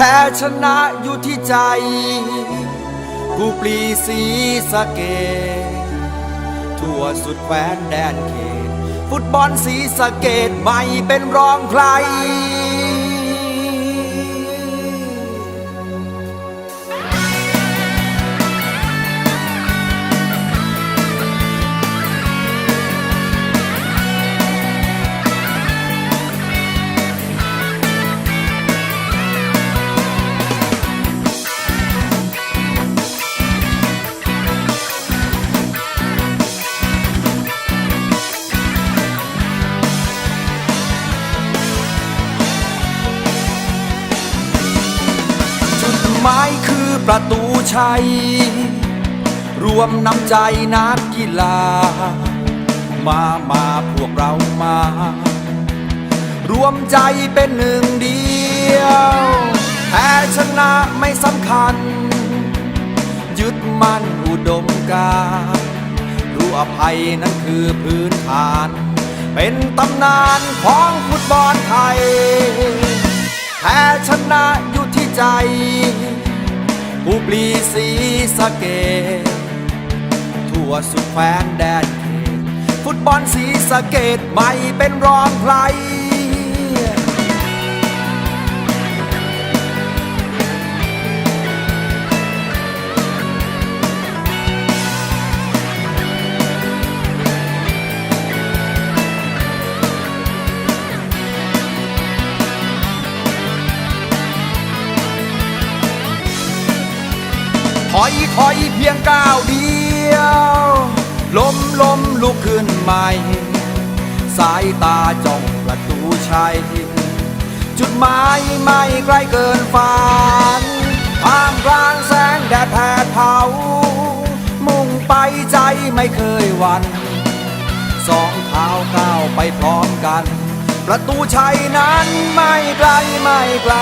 พ้ชนะอยู่ที่ใจ กูปลีสีสะเกตทั่วสุดแคว้นแดนเขต ฟุตบอลสีสะเกตไม่เป็นรองใคร หมายคือประตูชัย รวมน้ำใจนักกีฬา มามาพวกเรามา รวมใจเป็นหนึ่งเดียวแพ้ชนะไม่สำคัญ ยึดมั่นอุดมการรู้อภัยนั้นคือพื้นฐาน เป็นตำนานของฟุตบอลไทยแพ้ชนะ อยู่ที่ใจผู้ปลีสีสะเกดทั่วสุดแคว้นแดนเขตฟุตบอลสีสะเกดไม่เป็นรองใคร อยถอยเพียงก้าวเดียวล้มล้มลุกขึ้นใหม่ สายตาจ้องประตูชัย จุดหมายไม่ไกลเกินฝันท่ามกลางแสงแดดแผดเผา มุ่งไปใจไม่เคยวันสองเท้าก้าวไปพร้อมกัน ประตูชัยนั้นไม่ไกลไม่ไกล